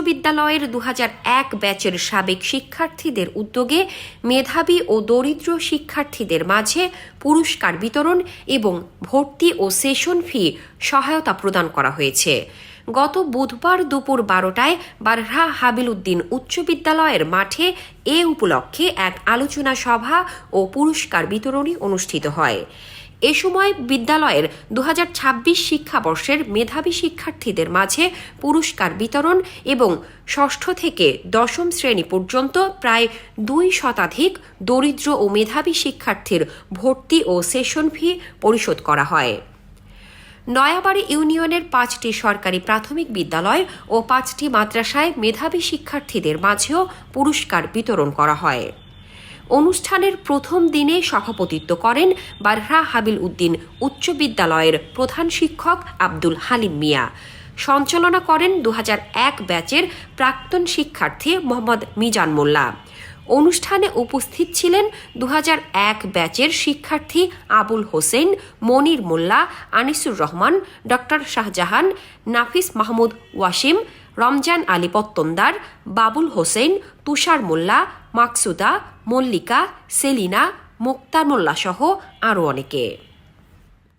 বিদ্যালয়ের দু এক ব্যাচের সাবেক শিক্ষার্থীদের উদ্যোগে মেধাবী ও দরিদ্র শিক্ষার্থীদের মাঝে পুরস্কার বিতরণ এবং ভর্তি ও সেশন ফি সহায়তা প্রদান করা হয়েছে। গত বুধবার দুপুর বারোটায় বারহা হাবিল উদ্দিন উচ্চ বিদ্যালয়ের মাঠে এ উপলক্ষে এক আলোচনা সভা ও পুরস্কার বিতরণী অনুষ্ঠিত হয়। এ সময় বিদ্যালয়ের দু হাজার ছাব্বিশ শিক্ষাবর্ষের মেধাবী শিক্ষার্থীদের মাঝে পুরস্কার বিতরণ এবং ষষ্ঠ থেকে দশম শ্রেণি পর্যন্ত প্রায় দুই শতাধিক দরিদ্র ও মেধাবী শিক্ষার্থীর ভর্তি ও সেশন ফি পরিশোধ করা হয়। নয়াবাড়ি ইউনিয়নের পাঁচটি সরকারি প্রাথমিক বিদ্যালয় ও পাঁচটি মাদ্রাসায় মেধাবী শিক্ষার্থীদের মাঝেও পুরস্কার বিতরণ করা হয়। অনুষ্ঠানের প্রথম দিনে সভাপতিত্ব করেন বারহা হাবিল উদ্দিন উচ্চ বিদ্যালয়ের প্রধান শিক্ষক আব্দুল হালিম মিয়া। সঞ্চালনা করেন দু হাজার এক ব্যাচের প্রাক্তন শিক্ষার্থী মোহাম্মদ মিজান মোল্লা। অনুষ্ঠানে উপস্থিত ছিলেন দু হাজার এক ব্যাচের শিক্ষার্থী আবুল হোসেন, মনির মোল্লা, আনিসুর রহমান, ডক্টর শাহজাহান, নাফিস মাহমুদ ওয়াসিম রমজান আলী পত্তনদার, বাবুল হোসেন, তুষার মোল্লা, মাকসুদা, মল্লিকা, সেলিনা মোক্তার মোল্লা সহ আরও অনেকে।